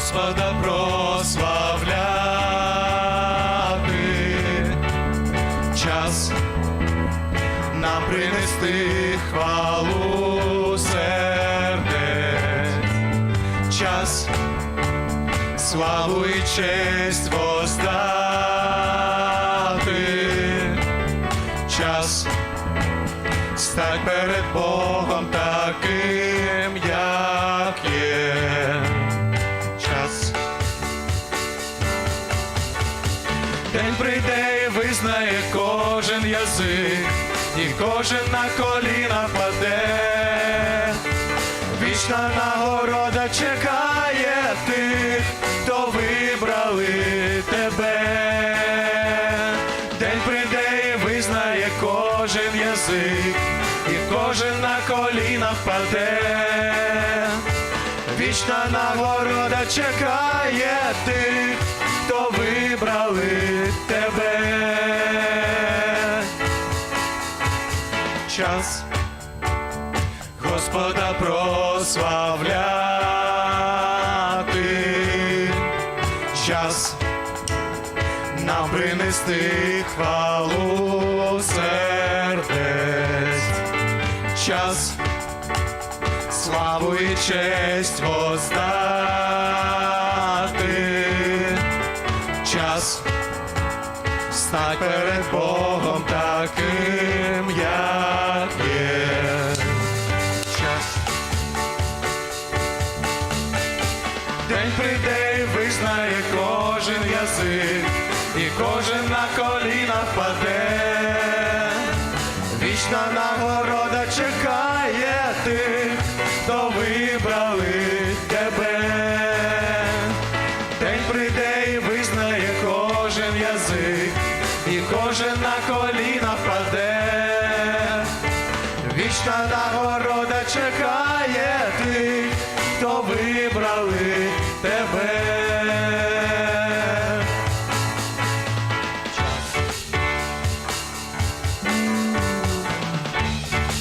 Господа прославляти. Час нам принести хвалу сердець. Час славу і честь воздати. Час стать перед Богом таким, як День прийде і визнає кожен язик, і кожен на коліна паде. Вічна нагорода чекає тих, хто вибрали тебе. День прийде і визнає кожен язик, і кожен на коліна впаде. Вічна нагорода чекає тих, Час Господа прославляти. Час нам принести хвалу сердець. Час славу і честь воздати. Час стать перед Богом таким, день прийде, і визнає кожен язик, і кожен на коліна впаде, вічна нагорода чекає тих, хто вибрали тебе, день прийде, і визнає кожен язик, і кожен на коліна впаде, вічна нагорода чекає тих, хто вибрали. até breve.